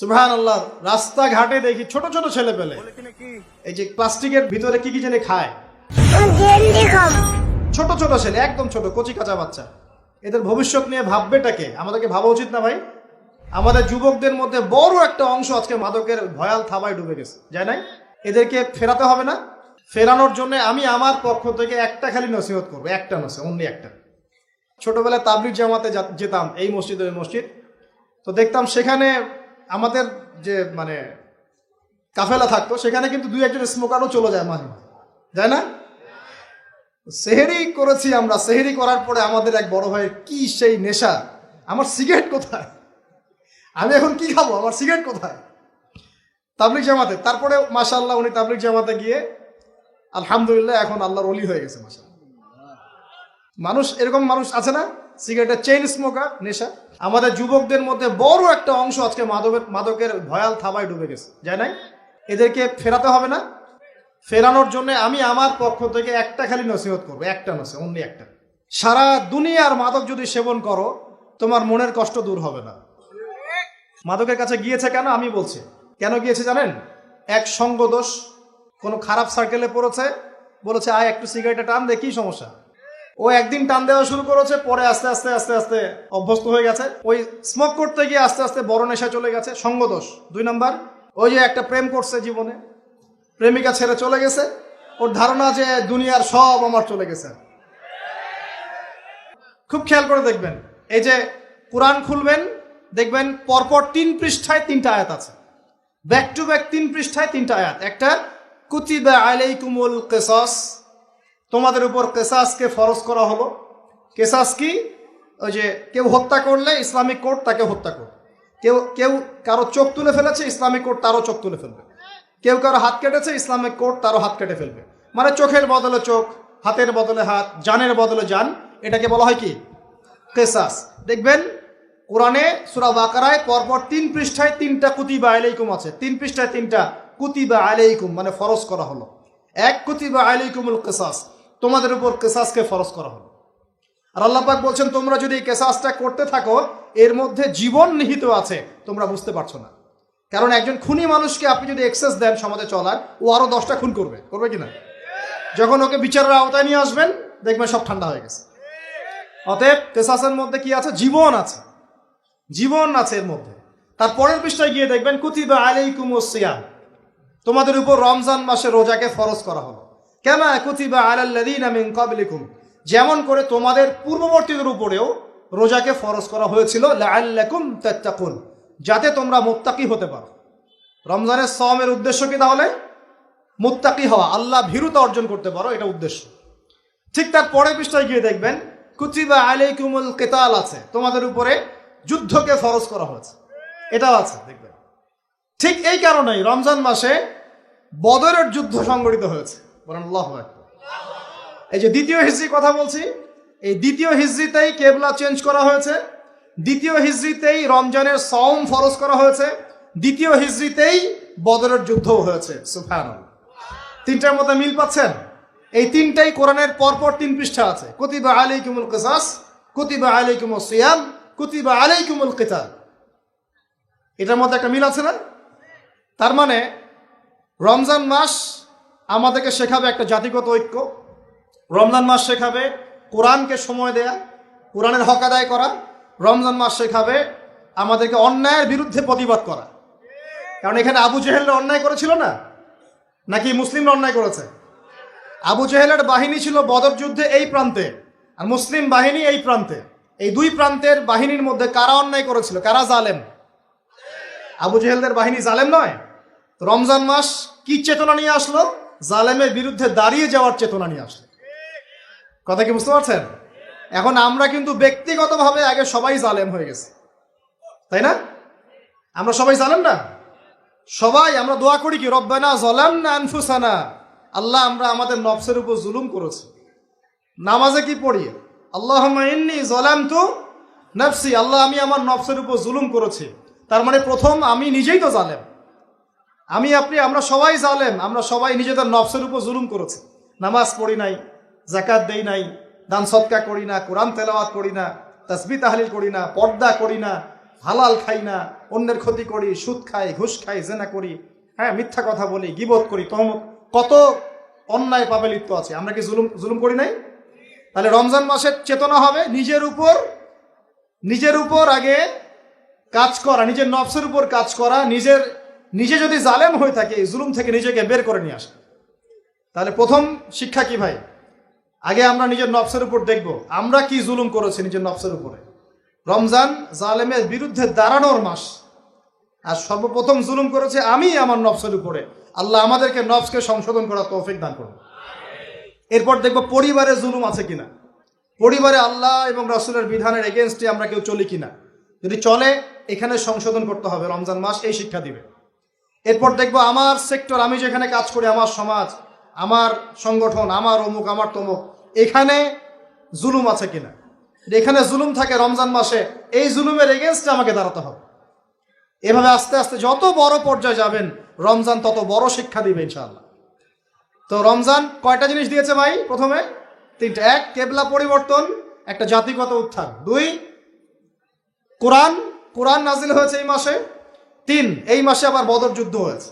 সুবহান আল্লাহ রাস্তাঘাটে দেখি ছোট ছোট ছেলে পেলে এই যে প্লাস্টিকের ভিতরে কি কি জানি খায়। ছোট ছোট ছেলে একদম ছোট কচি কাঁচা বাচ্চা। এদের ভবিষ্যৎ নিয়ে ভাববেটাকে আমাদেরকে ভাবা উচিত না ভাই? আমাদের যুবকদের মধ্যে বড় একটা অংশ আজকে মাদকের ভয়াল থাবায় ডুবে গেছে। যায় নাই? এদেরকে ফেরাতে হবে না? ফেরানোর জন্য আমি আমার পক্ষ থেকে একটা খালি নসিহত করব একটা নসিহত অনলি একটা। ছোটবেলায় তাবলিগ জামাতে যেতাম এই মসজিদ ওই মসজিদ। তো দেখতাম সেখানে আমাদের যে মানে কাফেলা থাকতো, সেখানে কিন্তু দুই একজন স্মোকারও চলে যায় মাঝে মাঝে। যায় না? সেহেরি করেছি আমরা, সেহেরি করার পরে আমাদের এক বড় ভাইয়ের কি সেই নেশা? আমার সিগারেট কোথায়? আমি এখন কি খাব? আমার সিগারেট কোথায়? তাবলিক জামাতে। তারপরে মাশাল্লাহ উনি তাবলিক জামাতে গিয়ে, আলহামদুলিল্লাহ, এখন আল্লাহর অলি হয়ে গেছে মাশা মানুষ, এরকম মানুষ আছে না? সিগারেটের চেইন স্মোকার নেশা। আমাদের যুবকদের মধ্যে বড় একটা অংশ আজকে মাদকের মাদকের ভয়াল থাবায় ডুবে গেছে। যায় নাই? এদেরকে ফেরাতে হবে না। ফেরানোর জন্য আমি আমার পক্ষ থেকে একটা খালি নসিহত করব, একটা নসিহত অনলি একটা। সারা দুনিয়ার মাদক যদি সেবন করো, তোমার মনের কষ্ট দূর হবে না। মাদকের কাছে গিয়েছে কেন? আমি বলছি। কেন গিয়েছে জানেন? এক সঙ্গদোষ কোনো খারাপ সার্কেলে পড়েছে, বলেছে, আয়, একটু সিগারেটে টান, দেখি সমস্যা। ও একদিন টান দেওয়া শুরু করেছে, পরে আস্তে আস্তে আস্তে আস্তে অভ্যস্ত হয়ে গেছে। ওই স্মোক করতে গিয়ে আস্তে আস্তে বড় নেশা চলে গেছে, সঙ্গদোষ। দুই নাম্বার, ওই যে একটা প্রেম করছে জীবনে, প্রেমিকা ছেড়ে চলে গেছে, ওর ধারণা যে দুনিয়ার সব আমার চলে গেছে। খুব খেয়াল করে দেখবেন, এই যে কোরআন খুলবেন, দেখবেন পরপর তিন পৃষ্ঠায় তিনটা আয়াত আছে। ব্যাক টু ব্যাক তিন পৃষ্ঠায় তিনটা আয়াত। একটা, কুতিবা আলাইকুমুল কেসাস তোমাদের উপর কেসাসকে ফরজ করা হলো। কেসাস কি? ওই যে কেউ হত্যা করলে ইসলামিক কোর্ট তাকে হত্যা করবে। কেউ কেউ কারও চোখ তুলে ফেলেছে, ইসলামিক কোর্ট তারও চোখ তুলে ফেলবে। কেউ কারও হাত কেটেছে, ইসলামিক কোর্ট তারও হাত কেটে ফেলবে। মানে চোখের বদলে চোখ, হাতের বদলে হাত, জানের বদলে জান, এটাকে বলা হয় কি? কেসাস। দেখবেন, কোরআনে সুরা বাকারায় পরপর তিন পৃষ্ঠায় তিনটা কুতিবা আলাইকুম আছে। তিন পৃষ্ঠায় তিনটা কুতি কুতিবা আলাইকুম মানে ফরজ করা হলো। এক কুতি কুতিবা আলাইকুমুল কেসাস। তোমাদের উপর কেসাসকে ফরজ করা হলো। আর আল্লাহ পাক বলছেন, তোমরা যদি এই কেসাসটা করতে থাকো, এর মধ্যে জীবন নিহিত আছে, তোমরা বুঝতে পারছ না। কারণ একজন খুনি মানুষকে আপনি যদি এক্সেস দেন সমাজে চলার, ও আরও দশটা খুন করবে। করবে কিনা যখন ওকে বিচারের আওতায় নিয়ে আসবেন, দেখবেন সব ঠান্ডা হয়ে গেছে। অতএব কেসাসের মধ্যে কি আছে? জীবন আছে। জীবন আছে এর মধ্যে। তার পরের পৃষ্ঠায় গিয়ে দেখবেন, কুতিবা আলাইকুম সিয়াম। তোমাদের উপর রমজান মাসে রোজাকে ফরজ করা হলো। কেন কুতিবা আলাল্লাযীনা মিন ক্বাবলিকুম? যেমন করে তোমাদের পূর্ববর্তীদের উপরেও রোজাকে ফরজ করা হয়েছিল, লাআল্লাকুম তাত্তাকুন, যাতে তোমরা মুত্তাকি হতে পারো। রমজানের সওমের উদ্দেশ্য কি তাহলে? মুত্তাকি হওয়া, আল্লাহ ভীরুতা অর্জন করতে পারো, এটা উদ্দেশ্য। ঠিক তার পরের পৃষ্ঠায় গিয়ে দেখবেন, কুতিবা আলাইকুমুল কেতাল আছে, তোমাদের উপরে যুদ্ধকে ফরজ করা হয়েছে। এটাও আছে, দেখবেন। ঠিক এই কারণেই রমজান মাসে বদরের যুদ্ধ সংগঠিত হয়েছে। বলেন, আল্লাহ। এই যে দ্বিতীয় হিজড়ি কথা বলছি, এই দ্বিতীয় হিজড়িতেই কেবলা চেঞ্জ করা হয়েছে, দ্বিতীয় হিজড়িতেই রমজানের সওম ফরজ করা হয়েছে, দ্বিতীয় হিজড়িতেই বদরের যুদ্ধও হয়েছে সুফান তিনটার মধ্যে মিল পাচ্ছেন? এই তিনটাই কোরআনের পরপর তিন পৃষ্ঠা আছে। কুতিবা আলাইকুমুল কিসাস, কুতিবা আলাইকুমুস সিয়াম, কুতিবা আলাইকুমুল কিতাল এটার মধ্যে একটা মিল আছে না? তার মানে রমজান মাস আমাদেরকে শেখাবে একটা জাতিগত ঐক্য। রমজান মাস শেখাবে কোরআনকে সময় দেয়া, কোরআনের হক আদায় করা। রমজান মাস শেখাবে আমাদেরকে অন্যায়ের বিরুদ্ধে প্রতিবাদ করা। কারণ এখানে আবু জেহেলরা অন্যায় করেছিল না? নাকি মুসলিমরা অন্যায় করেছে? আবু জেহেলের বাহিনী ছিল বদর যুদ্ধে এই প্রান্তে আর মুসলিম বাহিনী এই প্রান্তে। এই দুই প্রান্তের বাহিনীর মধ্যে কারা অন্যায় করেছিল? কারা জালেম? আবু জেহেলদের বাহিনী জালেম নয়। রমজান মাস কি চেতনা নিয়ে আসলো? জালেমের বিরুদ্ধে দাঁড়িয়ে যাওয়ার চেতনা নিয়ে আসলো কথা কি বুঝতে পারছেন? এখন আমরা কিন্তু ব্যক্তিগতভাবে আগে সবাই জালেম হয়ে গেছে। তাই না? আমরা সবাই জালেম না? সবাই আমরা দোয়া করি কি, রব্বানা জলাম না আনফুসানা। আল্লাহ আমরা আমাদের নফসের উপর জুলুম করেছি। নামাজে কি পড়ি? আল্লাহ জলাম তো নফসি। আল্লাহ আমি আমার নফসের উপর জুলুম করেছি। তার মানে প্রথম আমি নিজেই তো জালেম। আমি, আপনি, আমরা সবাই জালেম। আমরা সবাই নিজেদের নফসের উপর জুলুম করেছি। নামাজ পড়ি নাই জাকাত দেই নাই, দান সৎকা করি না, কোরআন তেলাওয়াত করি না তসবি তাহলিল করি না, পর্দা করি না, হালাল খাই না, অন্যের ক্ষতি করি, সুদ খাই, ঘুষ খাই, জেনা করি হ্যাঁ মিথ্যা কথা বলি গিবোধ করি তহমত কত অন্যায় পাবে লিপ্ত আছে। আমরা কি জুলুম জুলুম করি নাই? তাহলে রমজান মাসের চেতনা হবে নিজের উপর নিজের উপর আগে কাজ করা, নিজের নফসের উপর কাজ করা, নিজের নিজে যদি জালেম হয়ে থাকে জুলুম থেকে নিজেকে বের করে নিয়ে আসা। তাহলে প্রথম শিক্ষা কি ভাই? আগে আমরা নিজের নফসের উপর দেখব, আমরা কি জুলুম করেছি নিজের নফসের উপরে। রমজান জালেমের বিরুদ্ধে দাঁড়ানোর মাস। আর সর্বপ্রথম জুলুম করেছে আমি আমার নফসের উপরে। আল্লাহ আমাদেরকে নফসকে সংশোধন করার তৌফিক দান করুন। এরপর দেখব পরিবারে জুলুম আছে কিনা। পরিবারে আল্লাহ এবং রসুলের বিধানের এগেনস্টে আমরা কেউ চলি কিনা। যদি চলে, এখানে সংশোধন করতে হবে। রমজান মাস এই শিক্ষা দিবে। এরপর দেখব আমার সেক্টর আমি যেখানে কাজ করি, আমার সমাজ, আমার সংগঠন, আমার অমুক, আমার তমুক, এখানে জুলুম আছে কিনা? এখানে জুলুম থাকে রমজান মাসে, এই জুলুমের এগেনস্টে আমাকে দাঁড়াতে হবে। এভাবে আস্তে আস্তে যত বড় পর্যায়ে যাবেন, রমজান তত বড় শিক্ষা দিবে ইনশাআল্লাহ। তো রমজান কয়টা জিনিস দিয়েছে ভাই প্রথমে? তিনটা। এক, কেবলা পরিবর্তন, একটা জাতিগত উত্থান। দুই, কোরআন কোরআন নাজিল হয়েছে এই মাসে। তিন এই মাসে আবার বদর যুদ্ধ হয়েছে।